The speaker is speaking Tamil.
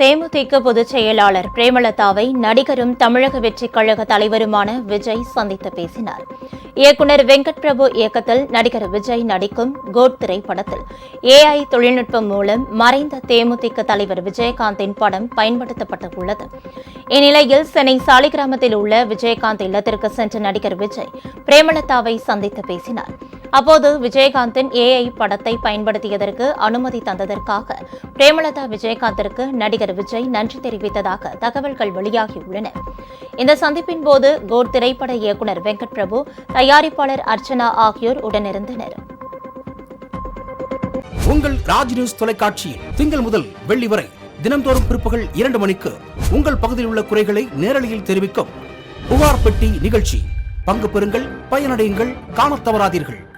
தேமுதிக பொதுச் செயலாளர் பிரேமலதாவை நடிகரும் தமிழக வெற்றிக் கழக தலைவருமான விஜய் சந்தித்து பேசினார். இயக்குனர் வெங்கட் பிரபு இயக்கத்தில் நடிகர் விஜய் நடிக்கும் கோட் திரைப்படத்தில் ஏஐ தொழில்நுட்பம் மூலம் மறைந்த தேமுதிக தலைவர் விஜயகாந்தின் படம் பயன்படுத்தப்பட்டுள்ளது. இந்நிலையில் சென்னை சாலிகிராமத்தில் உள்ள விஜயகாந்த் இல்லத்திற்கு சென்ற நடிகர் விஜய் பிரேமலதாவை சந்தித்து பேசினார். அப்போது விஜயகாந்தின் ஏஐ படத்தை பயன்படுத்தியதற்கு அனுமதி தந்ததற்காக பிரேமலதா விஜயகாந்திற்கு நடிகர் விஜய் நன்றி தெரிவித்ததாக தகவல்கள் வெளியாகியுள்ளன. இந்த சந்திப்பின் போது கோட் திரைப்பட இயக்குனர் வெங்கட் பிரபு தயாரிப்பாளர் அர்ச்சனா ஆகியோர் உடனிருந்தனர். உங்கள் ராஜ் நியூஸ் தொலைக்காட்சியில் திங்கள் முதல் வெள்ளி வரை தினந்தோறும் பிற்பகல் இரண்டு மணிக்கு உங்கள் பகுதியில் உள்ள குறைகளை நேரலையில் தெரிவிக்கும் புகார் பெட்டி நிகழ்ச்சி. பங்கு பெறுங்கள் பயனடையுங்கள் காணத் தவறாதீர்கள்.